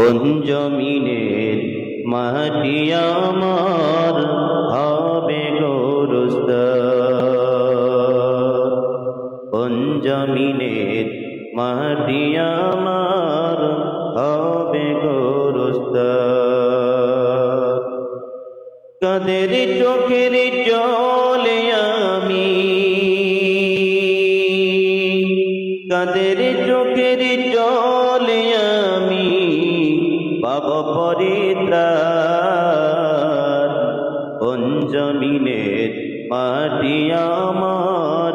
পঞ্জমিনের মাটি আমার হবে গোরস্ত। পঞ্জমিনের মাটি আমার হবে গোরস্ত। কাদের চোখের পাব পরিত্রাণ পঞ্জমিনের মাটি আমার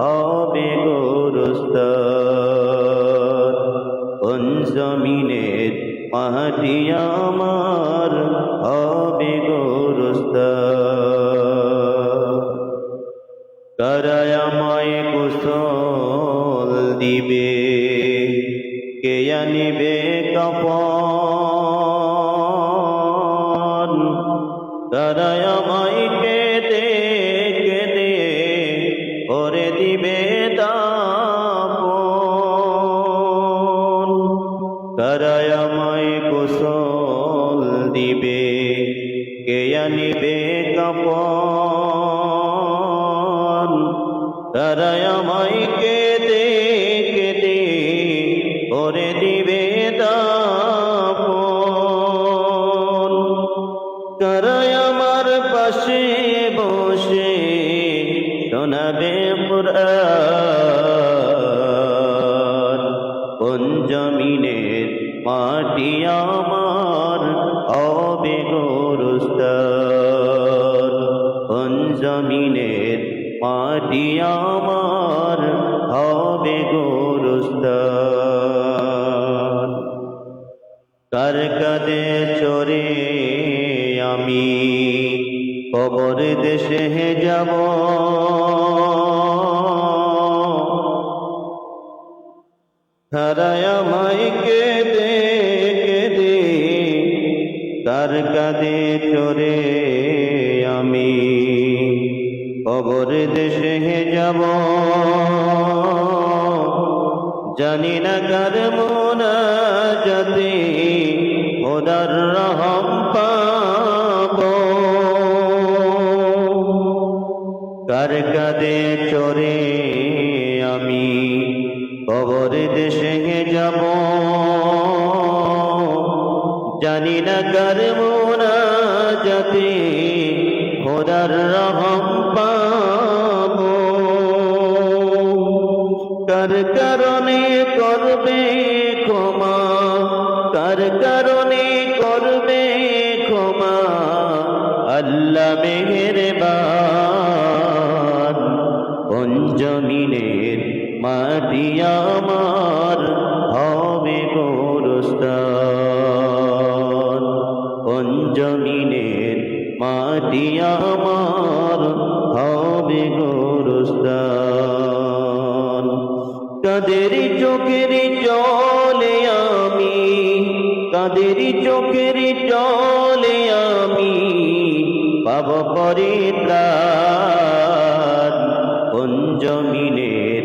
হবে গোরস্ত পঞ্জমিনের মাটি আমার হবে গোরস্ত করায়াময় কুশল দিবে, কে আনিবে কপন করায়াময় কুশল দিবে। কে আনিবে কপন করায়াময় কেদে কেদে ওরে দিবে দাপন করায় আমার পাশে বসে শোনাবে পুরাণ পঞ্জমিনের মাটি আমার হবে গোরস্তান পঞ্জমিনের মাটি আমার হবে গোরস্তান কার কাদে চরে আমি কবর দেশে যাব? হারায় আমায় কেদে কেদে কার কাদে চরে আমি। কবর দেশে যাব, জানি না কার মোনা যাতে ওদার রহম পাব। কার কাদে চরে কবর দেশে যাব। জানি না কার মোনা যাতে ওদার রহম পাব। কার কারণে করবে ক্ষমা? কার কারণে করবে ক্ষমা? আল্লাহ মেহেরবান পঞ্জমিনের মাটি আমার হবে গোরস্তান পঞ্জমিনের মাটি আমার হবে গোরস্তান কাদের চোখের জলে আমি কাদের চোখের জলে আমি পাব পরিত্রাণ পঞ্জমিনের